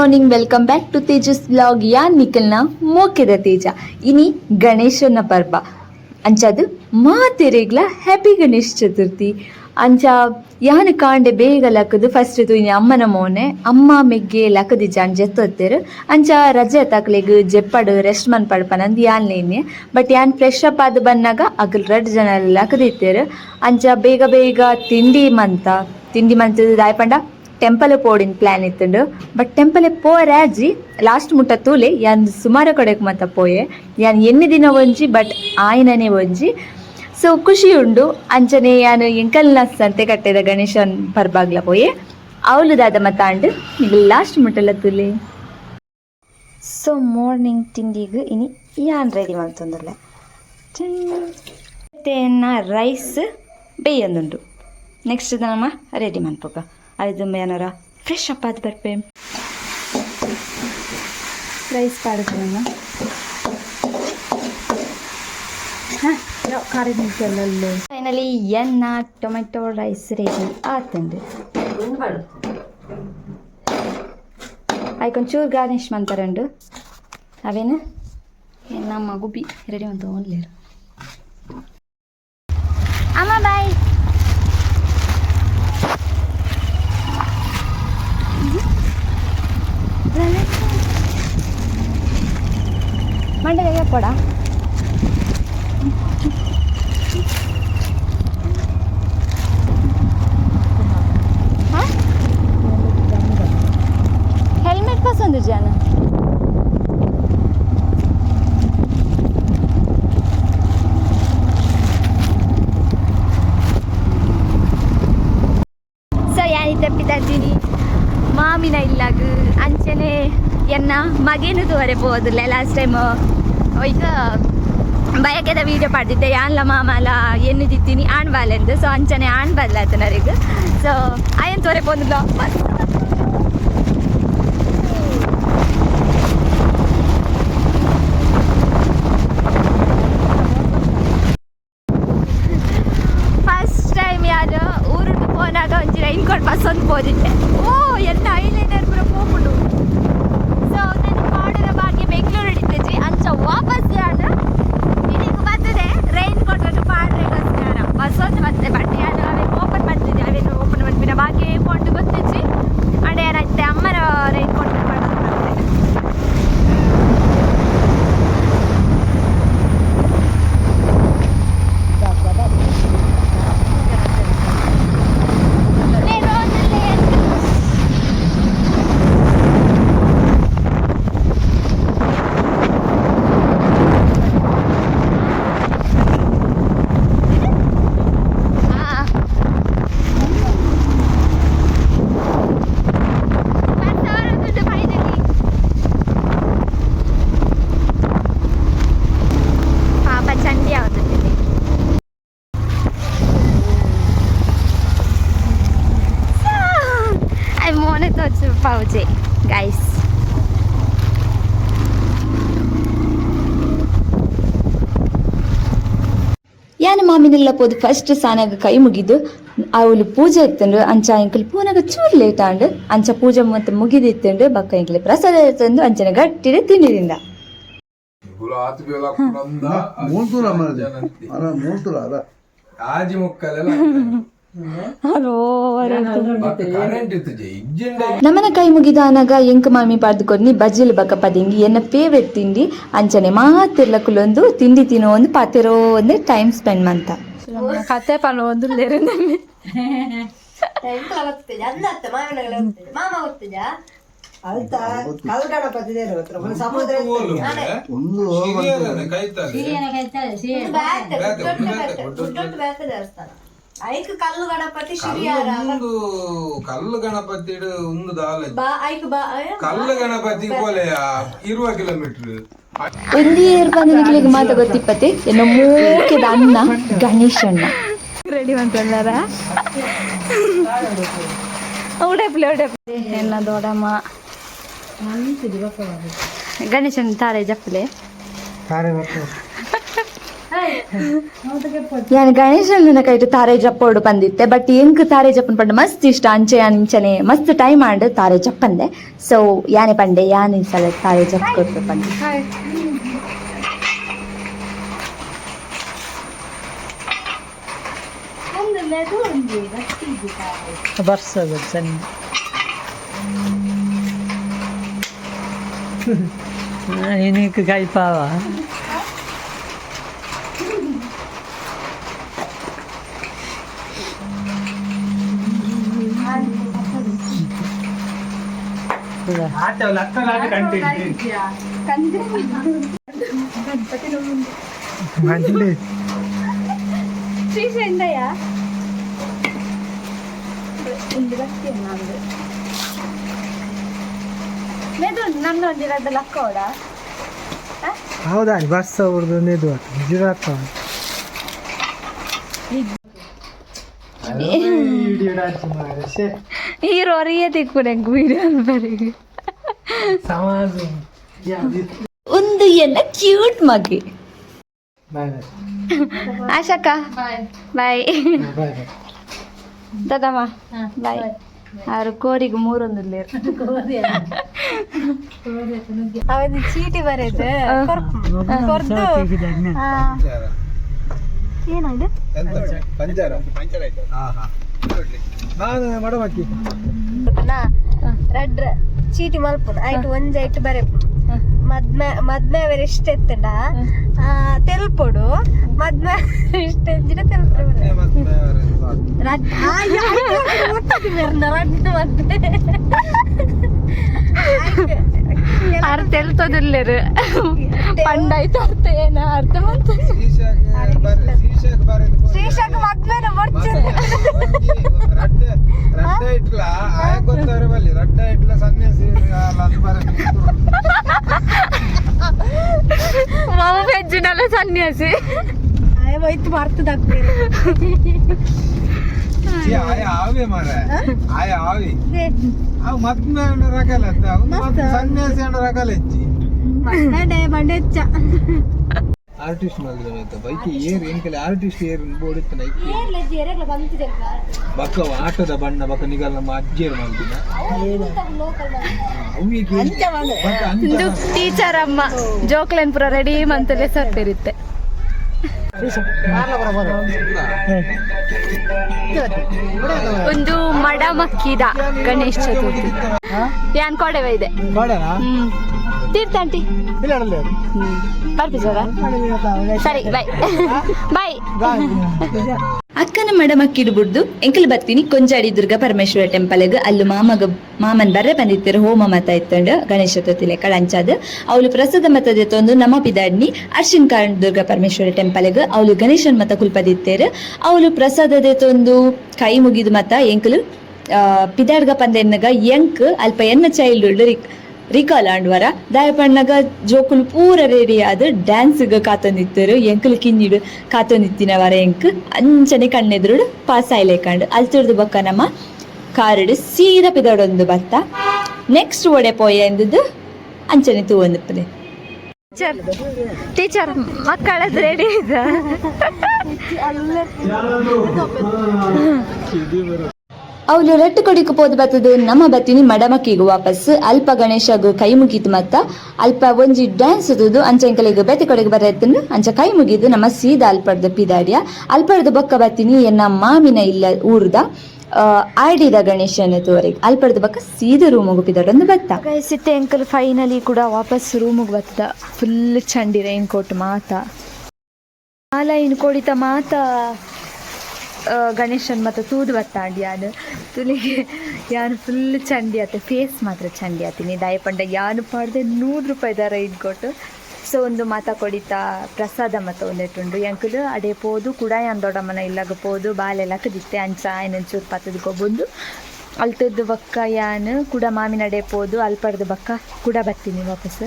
Morning welcome back to Tejas blog ಯಾನ್ ನಿಖಿಲ್ನ ಮೋಕೆದ ತೇಜ ಇನಿ ಗಣೇಶನ ಪರ್ವ ಅಂಚದು ಮಾತೆರೆಗ್ಲ ಹ್ಯಾಪಿ ಗಣೇಶ್ ಚತುರ್ಥಿ ಅಂಚ ಯಾನ್ ಕಾಂಡೆ ಬೇಗ ಲಕ್ಕದು ಫಸ್ಟ್ ತುಯ್ನಿ ಅಮ್ಮನ ಮೋನೆ ಅಮ್ಮ ಮೆಗ್ಗೆ ಲಕ್ಕದಿ ಜಾನ್ ಜೆತ್ತೊತ್ತೇರು ಅಂಚ ರಜೆ ತಕ್ಲೆಗ್ ಜೆಪ್ಪಡು ರೆಸ್ಟ್ ಮನ್ ಪಡ್ಪನಂದ್ ಯಾನ್ ಲೇನೆ ಬಟ್ ಯಾನ್ ಫ್ರೆಶ್ ಅಪ್ ಆದ ಬಂದಾಗ ಅಗಲ್ ರಡ್ ಜನ ಲಕ್ಕದಿತ್ತೇರು ಅಂಚ ಬೇಗ ಬೇಗ ತಿಂಡಿ ಮಂತ ತಿಂಡಿ ಮಂತ್ ದಾಯ್ಪಂಡ ಟೆಂಪಲ್ ಪೋಡಿನ ಪ್ಲಾನ್ ಇತ್ತುಂಡು ಬಟ್ ಟೆಂಪಲ್ ಪೋರಾಜಿ ಲಾಸ್ಟ್ ಮುಟ್ಟ ತೂಲೆ ಯಾನ್ ಸುಮಾರು ಕಡೆಗೆ ಮತ್ತ ಪೋಯೆ ಯಾನ್ ಎನ್ನ ದಿನ ಒಂಜಿ ಬಟ್ ಆಯ್ನೇ ಒಂಜಿ ಸೊ ಖುಷಿ ಉಂಡು ಅಂಚನೆ ಯಾನು ಎಂಕಲ್ನ ಸಂತೆ ಕಟ್ಟೆದ ಗಣೇಶನ್ ಪರ್ಬಾಗ್ಲ ಪೋಯೆ ಅವಳು ದಾದ ಮತಾಂಡು ಈಗ ಲಾಸ್ಟ್ ಮುಟ್ಟಲ್ಲ ತುಲೆ ಸೊ ಮಾರ್ನಿಂಗ್ ತಿಂಡಿಗೆ ಇನಿ ಯಾನ್ ರೆಡಿ ಮಾಡ್ತಂದ್ರೆ ರೈಸ್ ಬೇಯೊಂದುಂಡು ನೆಕ್ಸ್ಟ್ ನಮ್ಮ ರೆಡಿ ಮಾಡ್ಬೇಕ ಅದು ಏನಾರ ಫ್ರೆಶ್ ಅಪ್ ಆದ ಬರ್ಪೆ. ರೈಸ್ ಪಾಡ್ಕೊಳ್ಳೋಣ ಫೈನಲಿ ಎನ್ನ, ಟೊಮೆಟೊ ರೈಸ್ ರೆಡಿ ಆಯ್ಕೊಂಡು ಆಯ್ಕೊಂಚೂರು ಗಾರ್ನಿಷ್ ಮಾಡ್ತಾರಂಡು. ಅವೇನು? ಎನ್ನ ಗುಬ್ಬಿ ರೆಡಿ ಅಂತ ಅಮ್ಮ ಬಾಯ್ ಮಂಡಳಿಗೆ ಕೊಡ ಹೆಲ್ಮೆಟ್ ಪಸಂದು ಜಾನ ಸೊ ಯಾನಿ ತಪ್ಪಿದ್ದೀನಿ ಮಾಮಿನ ಇಲ್ಲಾಗ ಅಂಚನೆ ಎನ್ನ ಮಗೇನು ತೋರೆ ಪೋದಿಲ್ಲ ಲಾಸ್ಟ್ ಟೈಮ್ ಈಗ ಬಯಕೆದ ವೀಡಿಯೋ ಪಾಡ್ದಿದ್ದೆ ಯಾನ್ಲ ಮಾಮಲ ಏನು ದಿತ್ತೀನಿ ಆಣ್ ಬಾಲೆಂದು ಸೊ ಅಂಚನೆ ಆಣ್ ಬದಲಾಯ್ತು ನನಗೆ ಸೊ ಆಯನ್ ತೋರೆ ಪೋದಿಲ್ಲ ಫಸ್ಟ್ ಟೈಮ್ ಯಾರು ಊರುಂಡು ಪೋನಾಗ ಒಂಚಿ ರೈನ್ ಕೋಟ್ ಬಸ್ ಒಂದು ಪೋದಿದ್ದೆ ಓ ಎಂತ ಐಲೈನರ್ ಪೂರ ಪೋಪುಂಡು ಸೊ ನಾನು ಮಾಡಿದ ಭಾಗ್ಯ ಬೆಂಗಳೂರು ಹಿಡಿತಿದ್ವಿ ಅಂಚ ವಾಪಸ್ ಯಾರು ಇದಕ್ಕೆ ಬರ್ತದೆ ರೈನ್ ಕೋಟ್ ಒಂದು ಪಾಡ್ರೆಗೋಸ್ಕರ ಬಸ್ ಒಂದು ಮತ್ತೆ ಬಟ್ ಯಾರು ಅವೇನು ಓಪನ್ ಮಾಡ್ತಿದ್ದೆ ಅವೇನು ಓಪನ್ ಮಾಡ್ಬಿಟ್ಟು ಭಾಗ್ಯ ಕೊಂಡು ಗೊತ್ತಿಚ್ಚಿ ಅಂಡ್ ಏನಾಯ್ತು ಅಮ್ಮನ ರೈನ್ ಕೋಟ್ ಮಾಡ್ತಾರೆ ಪಾಪ ಚಂಡಿ ಆಗುತ್ತದೆ I wanted to pouch it, guys. ಯಾನ ಮಾಮಿನೆಲ್ಲ ಪೋದು ಫಸ್ಟ್ ಸಾನಾಗ ಕೈ ಮುಗಿದು ಅವಳು ಪೂಜೆ ಇತ್ತಂಡು ಅಂಚ ಇಂಕಲ್ ಪೂನಾಗ ಚೂರು ಲೇಟ್ ಆಂಡ್ ಅಂಚ ಪೂಜೆ ಮತ್ತೆ ಮುಗಿದಿತ್ತಂಡು ಬಕ್ಕ ಇಂಕಲ್ ಪ್ರಸಾದ ತಂದು ಅಂಚನ ಗಟ್ಟಿ ತಿಂಡಿದಿಂದ. ನಮನ ನಮ್ಮನ ಕೈ ಮುಗಿದ ಅನಗ ಎಂಕ ಮಾಮಿ ಪಾಡ್ದುಕೊಂಡಿ ಬಜ್ಜಿಲ್ ಬಕ್ಕ ಪದಿಂಗಿ ಎನ್ನ ಫೇವ್ರೆಟ್ ತಿಂಡಿ ಅಂಚನೆ ಮಾತಿರ್ಲಕ್ಕುಲೊಂದು ತಿಂಡಿ ತಿನ್ನೋ ಒಂದು ಪಾತಿರೋ ಒಂದೇ ಟೈಮ್ ಸ್ಪೆಂಡ್ ಮಂತ ಕತೆ ಪನ ಒಂದು ಅಲ್ತ ಕಲ್ ಗಣಪತಿ ದೇವ್ರ ಹತ್ರ ಒಂದು ಸಮುದ್ರ ಒಂದು ಐಕ್ ಕಲ್ಲು ಗಣಪತಿ ಒಂದು ಕಲ್ಲು ಗಣಪತಿ ಒಂದು ದಾಲ. ಬಾ ಐಕ್ ಬಾ ಕಲ್ಲು ಗಣಪತಿ ಪೋಲೆಯ ಇರುವ ಕಿಲೋಮೀಟರ್ ಒಂದೇ ಬಂದ ನಿಕ್ಲಿಗೆ ಮಾತ ಗೊತ್ತಿಪ್ಪತ್ತೆ. ಎನ್ನ ಮೂಕೆದ ಅಣ್ಣ ಗಣೇಶಣ್ಣ ರೆಡಿ ಮಾಡ್ಕೊಂಡಾರ ಉಡಪ್ಲೆ ಉಡಪ್ಲೆ ಎನ್ನ ದೊಡಮ್ಮ ಗಣೇಶನ್ ತಾರೆ ಜಪ್ಪಲೆ. ಯಾನ್ ಗಣೇಶನ ಕೈಟ್ ತಾರೆ ಜಪ್ಪೋಡು ಬಂದಿತ್ತೆ ಬಟ್ ಎಂಕ್ ತಾರೆ ಜಪ್ಪನ್ ಪಂಡ? ಮಸ್ತ್ ಇಷ್ಟ, ಅಂಚೆ ಅಂಚನೆ, ಮಸ್ತ್ ಟೈಮ್ ಆಂಡ್ ತಾರೆ ಜಪ್ಪಂದೆ. ಸೊ ಯಾನೆ ಪಂಡೆ, ಯಾನ್ ಸಲ ತಾರೆ ಜಪ್ ಕೊಟ್ಟು ಪಂಡೆ. ಬರ್ಸೋದು ಆಟ ಲಕ್ಕ ನಾಟ ಕಂಟಿದ್ದೆ మంచిది శ్రీశండయ్యా ಹೌದಾ ಬಸ್ ಅವ್ರದ್ದು ಇದು ಗುಜರಾತ್ ಹೀರೋ ರೀ ತಿಕ್ಕು ನಂಗೆ ವೀಡಿಯೋ ಬರೀ ಒಂದು ಎಲ್ಲ ಕ್ಯೂಟ್ ಮಗೆ. ಆಶಾಕ ಬಾಯ್ ದದಮ್ಮ ಬಾಯ್ ಆರು ಕೋರಿಗೆ ಮೂರೊಂದು ಅವನು ಚೀಟಿ ಬರೆದು ಕೊರ್ದು. ಏನಾಯ್ತು ನಾನು ಮಡಮಕ್ಕಿ ರೆಡ್ ಚೀಟಿ ಮಲ್ಪುನ ಆಯ್ತು ಒಂದ್ ಐಟ್ ಬರೆ. ಮದ್ಮೆ ಮದ್ಮೆ ಅವರು ಇಷ್ಟ ಎತ್ತಡ ತೆಲ್ಪೊಡು. ಮದ್ಮೆ ಇಷ್ಟ ಎತ್ತಿನ ತೆಲ್ಪೊಡು. ಅರ್ಥ ಎಲ್ತದಿಲ್ಲರು ಪಂಡಾಯ್ತು ಅರ್ಥ ಏನ ಅರ್ಥ ಬಂತು. ಶ್ರೀಶಾಖ ಮದ್ಮೆನ ಬರ್ತಿದ್ದೆ ಮಾವ ವೆಜ್ಜಿನೆಲ್ಲ ಸನ್ಯಾಸಿ. ಆಯ ಹೋಯ್ತು ಬರ್ತದಾಗ್ತದೆ ಛೀ, ಆಯ ಆವೆ ಮಾರ ಆಯ ಆವಿ. ಅವು ಮದ್ಮೆ ಹಣ್ಣು ರಗಲ ಮತ್ತೆ ಸನ್ಯಾಸಿ ಹಣ್ಣು ರಗಲ ಹೆಚ್ಚಿ ಮಂಡೆ ಮಂಡೆ ಹೆಚ್ಚ. ಆರ್ಟಿಸ್ಟ್ ಮಾಡಿದ್ರೆ ಬೈಕ್ ಏರ್ ಆರ್ಟಿಸ್ಟ್ ಏರ್ ಬೋಡಿತ್ತು ನೈಕಿ ಬಕ್ಕ ಆಟದ ಬಣ್ಣ ಬಕ್ಕ ನಿಗಲ್ ನಮ್ಮ ಅಜ್ಜಿಯರ್ ಮಾಡ್ತಿನ ಟೀಚರ್ ಅಮ್ಮ ಜೋಕ್ಲೆನ್ ಪುರ ರೆಡಿ ಮಂತಲೆ ಸರ್ತಿರುತ್ತೆ ಒಂದು ಮಡ ಮಕ್ಕಿದ ಗಣೇಶ ಚತುರ್ಥಿ. ಯಾನ್ ಕೊಡೆವ ಇದೆ? ತೀರ್ಥಂಟಿ ಬರ್ತೀವಿ ಸರ್ ಸರಿ ಬಾಯ್ ಬಾಯ್ ಅಕ್ಕನ ಮಡಮಕ್ಕಿಡು ಬುಡ್ದು ಎಂಕಲ್ ಬರ್ತೀನಿ ಕೊಂಜಾಡಿ ದುರ್ಗಾ ಪರಮೇಶ್ವರ ಟೆಂಪಲ್ಗೆ. ಅಲ್ಲೂ ಮಾಮಗ, ಮಾಮನ್ ಬರ್ರೆ ಬಂದಿತ್ತರ, ಹೋಮ ಮತ ಇತ್ತಂಡು ಗಣೇಶ ಚತುರ್ಥಿ ಲೆಕ್ಕ ಅಂಚಾದ ಅವಳು ಪ್ರಸಾದ ಮತದ ತಂದು ನಮ್ಮ ಪಿದಾಡ್ನಿ ಅರ್ಶಿನ್ ಕಾರಣ ದುರ್ಗಾ ಪರಮೇಶ್ವರ ಟೆಂಪಲ್ಗೆ ಅವಳು ಗಣೇಶನ್ ಮತ ಕುಲ್ಪದಿತ್ತೇರು. ಅವಳು ಪ್ರಸಾದದ ತಂದು ಕೈ ಮುಗಿದು ಮತ ಎಂಕಲು ಪಿದಾಡ್ಗ ಪಂದೆನ್ನಗ ಎಂಕ್ ಅಲ್ಪ ಎನ್ನ ಚೈಲ್ಡ್ಹುಡ್ ರಿಕ್ ರಿಕಾಲ್ ಆಂಡ್ವರ ದಾಯಪಣ್ಣಗ ಜೋಕುಲು ಪೂರ ರೆಡಿ ಆದ್ ಡ್ಯಾನ್ಸ್ಗ ಕಾತೊಂದಿತ್ತರು. ಎಂಕಲ್ ಕಿನ್ನಿಡು ಕಾತೊಂದಿತ್ತಿನವರ ಎಂಕ್ ಅಂಚನೆ ಕಣ್ಣೆದುರುಡು ಪಾಸ್ ಆಯ್ಲೇಕಂಡು ಅಲ್ತಿರ್ದು ಬಕ್ಕ ನಮ್ಮ ಕಾರಡು ಸೀರ ಪಿದಡೊಂದು ಬತ್ತ. ನೆಕ್ಸ್ಟ್ ಒಡೆ ಪೋಯ ಎಂದದ್ದು ಅಂಚನೆ ತೂ ಒಂದುಪ್ಪದೆ ಟೀಚರ್ ಟೀಚರ್ ಮಕ್ಕಳದ್ದು ರೆಡಿ ಇದ್ದ ಅವಳು ರಟ್ಟು ಕೊಡಿಕ ಪೋದು ಬತ್ತದು ನಮ್ಮ ಬತ್ತಿನಿ ಮಡಮಕ್ಕಿಗೆ ವಾಪಸ್ ಅಲ್ಪ ಗಣೇಶಗು ಕೈ ಮುಗಿತು ಮತ್ತ ಅಲ್ಪ ಒಂಜಿ ಡ್ಯಾನ್ಸ್ ತುದು ಅಂಚೆಂಕಲಿಗೆ ಬೆತ್ತಿ ಕೊಡಿಗೆ ಬರತ್ತನ್ನು ಅಂಚ ಕೈ ಮುಗಿದು ನಮ್ಮ ಸೀದಾ ಅಲ್ಪಡ್ದ ಪಿದಾಡಿಯ ಅಲ್ಪಡ್ದ ಬೊಕ್ಕ ಬತ್ತಿನಿ ಎನ್ನ ಮಾಮಿನ ಇಲ್ಲ ಊರ್ದ ಆಡಿದ ಗಣೇಶನ ತೋರಿಗೆ. ಅಲ್ಪಡ್ದ ಬಕ್ಕ ಸೀದಾ ರೂಮಿಗೆ ಪಿದಾಡೊಂದು ಬತ್ತ. ಸಿತ್ತೆ ಅಂಕಲ್ ಫೈನಲಿ ಕೂಡ ವಾಪಸ್ ರೂಮಿಗೆ ಬತ್ತದ ಫುಲ್ ಚಂಡಿ ರೈನ್ ಕೋಟ್ ಮಾತ. ಆಲ ಇನ್ ಕೊಡಿತ ಮಾತ. ಗಣೇಶನ್ ಮತ್ತು ತೂದು ಬತ್ತಾಂಡಿ ಯಾನು. ತುಲಿಗೆ ಯಾನು ಫುಲ್ ಚಂಡಿ ಆತ ಫೇಸ್ ಮಾತ್ರ ಚಂಡಿ ಆತೀನಿ ದಯಪಂಡ ಯಾನು ಪಾಡ್ದೆ ನೂರು ರೂಪಾಯಿ ದರ ಇಟ್ಕೊಟ್ಟು, ಸೊ ಒಂದು ಮಾತ ಕೊಡಿತ, ಪ್ರಸಾದ ಮತ್ತು ಒಂದೆಟ್ಟುಂಡು ಎಂಕಲ್ ಅಡೆ ಪೋದು ಕೂಡ ಯಾನ್ ದೊಡ್ಡಮ್ಮನ ಇಲ್ಲಾಗ ಪೋದು, ಬಾಲೆಲ್ಲ ಕದಿತ್ತೆ, ಅಂಚ ಏನಂಚೂರು ಪತ್ತದ ಬಂದು ಅಲ್ತದ್ದು ಬಕ್ಕ ಯಾನು, ಕೂಡ ಮಾಮಿನ ಅಡೆ ಪೋದು, ಅಲ್ಪಡ್ದು ಬಕ್ಕ ಕೂಡ ಬರ್ತೀನಿ ವಾಪಸ್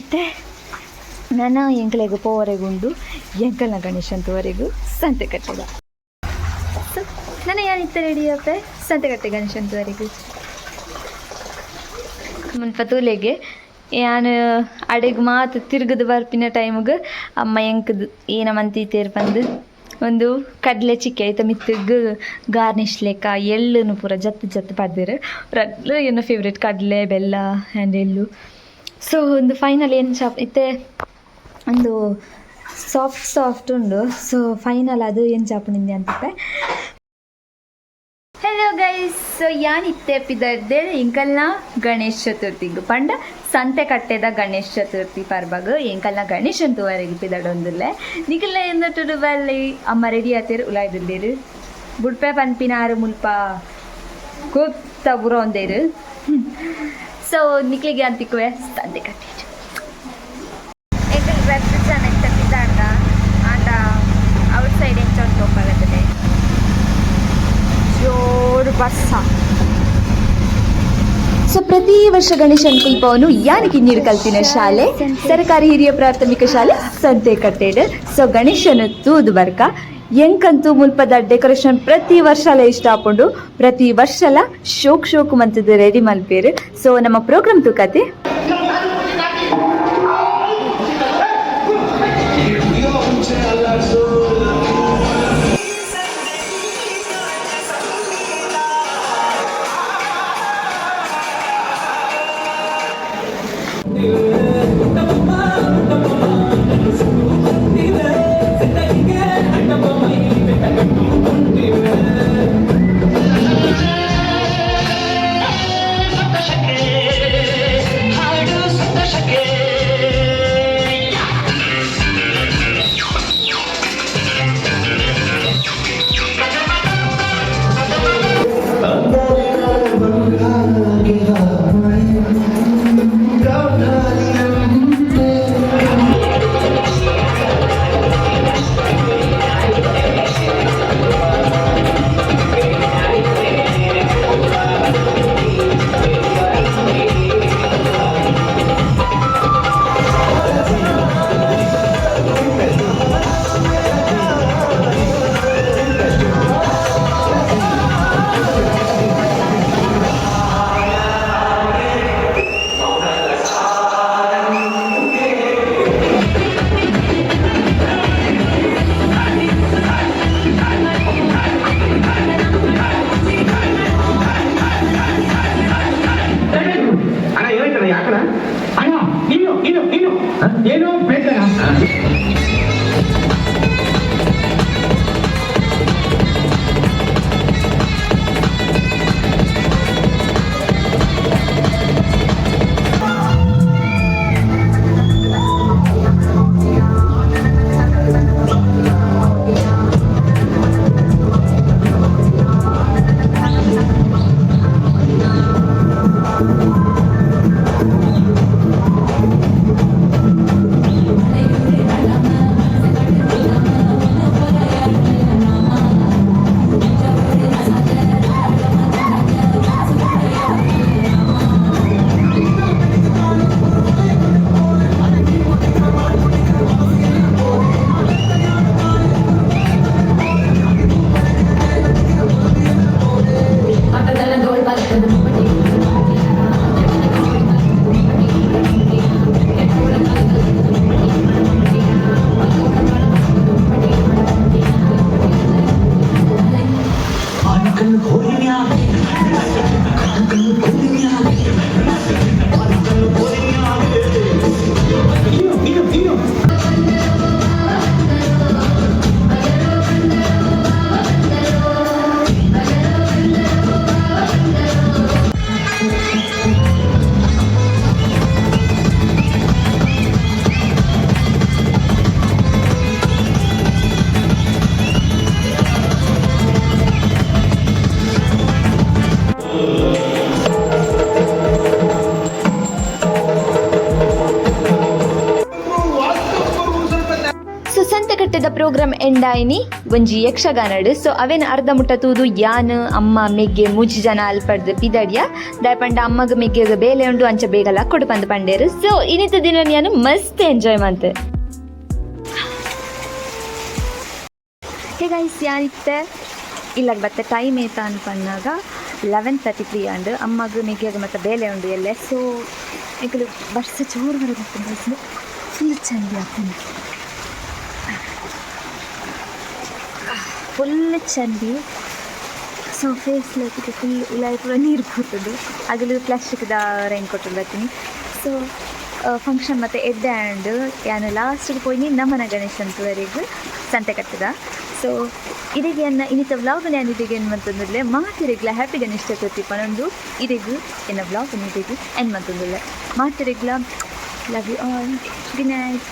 ಇತ್ತೆ ನನ್ನ ಎಂಕಲೆಗೂ ಪೋವರೆಗುಂಡು, ಎಂಕಲ್ನ ಗಣೇಶಂತವರೆಗೂ ಸಂತೆ ಕಟ್ಟದ ಸೊ ನನ್ನ ಯಾನಿತ್ತ ರೆಡಿಯಪ್ಪೆ ಸಂತೆ ಕಟ್ಟೆ ಗಣೇಶಂತವರೆಗೂ ಮುನ್ಪ ತೂಲೆಗೆ ಯಾನು ಅಡಿಗೆ ಮಾತು ತಿರುಗದು ಬರ್ಪಿನ ಟೈಮ್ಗೆ ಅಮ್ಮ ಎಂಕದು ಏನ ಮಂತೀತೇರು ಬಂದು ಒಂದು ಕಡಲೆ ಚಿಕ್ಕೆ ಐತ ಮಿತ್ತಿಗೆ ಗಾರ್ನಿಷ್ ಲೆಕ್ಕ ಎಳ್ಳನ್ನು ಪೂರ ಜತ್ತು ಜತ್ತು ಪಡ್ದಿರು. ರಡ್ಲು ಏನು ಫೇವ್ರೇಟ್ ಕಡಲೆ, ಬೆಲ್ಲ ಆ್ಯಂಡ್ ಎಳ್ಳು. ಸೊ ಒಂದು ಫೈನಲ್ ಏನು ಶಾಪ್ ಇತ್ತೆ? ಒಂದು ಸಾಫ್ಟ್ ಸಾಫ್ಟ್ ಉಂಡು. ಸೊ ಫೈನಲ್ ಅದು ಏನು ಚಾಪುಣಿಂದೆ ಅಂತಿತ್ತೆ ಹಲೋ ಗೈಸ್ ಸೊ ಯಾನ್ ಇತ್ತೆ ಪಿದರ್ದೆ ಇಂಕಲ್ನ ಗಣೇಶ ಚತುರ್ಥಿಗ್ ಪಂಡ ಸಂತೆ ಕಟ್ಟೆದ ಗಣೇಶ ಚತುರ್ಥಿ ಪರ್ಬಗ್ ಎಂಕಲ್ನ ಗಣೇಶನ್ ತೂವರೆಗೆ ಪಿದಡೊಂದುಲ್ಲೆ ನಿಕಲ್ನ ಎಂದಟುಡು ಬಲ್ಲಿ ಅಮ್ಮ ರೆಡಿ ಆತೇರು? ಉಲಾಯ್ದುಲ್ಲೇರು ಬುಡ್ಪೆ ಪನ್ಪಿನಾರು ಮುಲ್ಪ ಕೂತ ಬುರೋ ಅಂದಿರು ಸೊ ನಿಖಿಲ್ಗೆ ಅಂತಿಕ್ವೆ ಸಂತೆ ಕಟ್ಟೆ ಬಸ್ಸ ಸೊ ಪ್ರತಿ ವರ್ಷ ಗಣೇಶನ್ ಕುಲ್ಪವನ್ನು ಯಾನಕ್ಕೆ ನೀರು ಕಲ್ತಿನ ಶಾಲೆ, ಸರ್ಕಾರಿ ಹಿರಿಯ ಪ್ರಾಥಮಿಕ ಶಾಲೆ, ಸಂತೆ ಕಟ್ಟೆಡ್. ಸೊ ಗಣೇಶನ ತೂದು ಬರ್ಕ, ಎಂಕಂತೂ ಮುಲ್ಪದ ಡೆಕೋರೇಷನ್ ಪ್ರತಿ ವರ್ಷಲ ಇಷ್ಟ ಹಾಕೊಂಡು ಪ್ರತಿ ವರ್ಷಲ ಶೋಕ್ ಶೋಕ್ ಮಂತದ ರೆಡಿ ಮಲ್ಪೇರು. ಸೊ ನಮ್ಮ ಪ್ರೋಗ್ರಾಮ್ ತೂಕತೆ. ಸೊ ಸಂತೆ ಕಟ್ಟೆದ ಪ್ರೋಗ್ರಾಮ್ ಎಂಡಾಯಿನಿ ಒಂಜಿ ಯಕ್ಷಗಾನಡ್ ಸೊ ಅವೇನು ಅರ್ಧ ಮುಟ್ಟ ತೂದು ಯಾನ್, ಅಮ್ಮ, ಮೆಗ್ಗೆ, ಮುಜಿ ಜನ ಅಲ್ಪಡ್ದು ಪಿದಡಿಯ. ದಯಪಂಡ ಅಮ್ಮಗ, ಮೆಗ್ಗೆಗ ಬೇಲೆ ಉಂಡು, ಅಂಚ ಬೇಗಲ ಕೊಡು ಪಂದು ಪಂಡೇರು. ಸೊ ಇನ್ನಿತ ದಿನ ನಾನು ಮಸ್ತ್ ಎಂಜಾಯ್ ಮಂತೆ. ಹೇಗೈಸ್ ಯಾನಿತ್ತೆ ಇಲ್ಲಾಗ ಬತ್ತೆ ಟೈಮ್ ಏತ ಅನ್ಕೊಂಡಾಗ ಲೆವೆನ್ ತರ್ಟಿ ತ್ರೀ ಅಂಡ್ ಅಮ್ಮಗ, ಮೆಗ್ಗೆಗ ಮತ್ತು ಬೇಲೆ ಉಂಡು ಎಲ್ಲೆ. ಸೊ ಈಗ ಬರ್ಸ ಚೂರು ಬರೋದು ಫುಲ್ ಚಂದ ಆಗ್ತದೆ. ಫುಲ್ ಚಂದಿ ಸೊ ಫೇಸ್ ಲೈಕ್ ಫುಲ್ ಇಲ್ಲ ಪೂರ ನೀರು ಕೂತದ್ದು. ಆಗಲು ಪ್ಲಾಸ್ಟಿಕ್ದ ರೈನ್ ಕೊಟ್ಟು ಬರ್ತೀನಿ. ಸೊ ಫಂಕ್ಷನ್ ಮತ್ತು ಎದ್ದ ಆ್ಯಂಡ್ ಯಾನು ಲಾಸ್ಟಿಗೆ ಪೋಯಿ ನಮ್ಮನ ಗಣೇಶನ್ವರೆಗೂ ಸಂತೆ ಕಟ್ಟದ. ಸೊ ಇದೀಗ ಎನ್ನ ಇನ್ನಿತ ವ್ಲಾಗ್ ನಾನು ಇದೀಗ ಏನು ಮಂತಂದ್ರೆ ಮಾತಿರಿಗ್ಲ ಹ್ಯಾಪಿ ಗಣೇಶ ಚತುರ್ಥಿ ಪನೊಂದು. ಇದೀಗ ಎನ್ನ ವ್ಲಾಗ್ ಇದೀಗ ಏನು ಮಂತಂದಿಲ್ಲ ಮಾತಿರಿಗ್ಲ love you all good night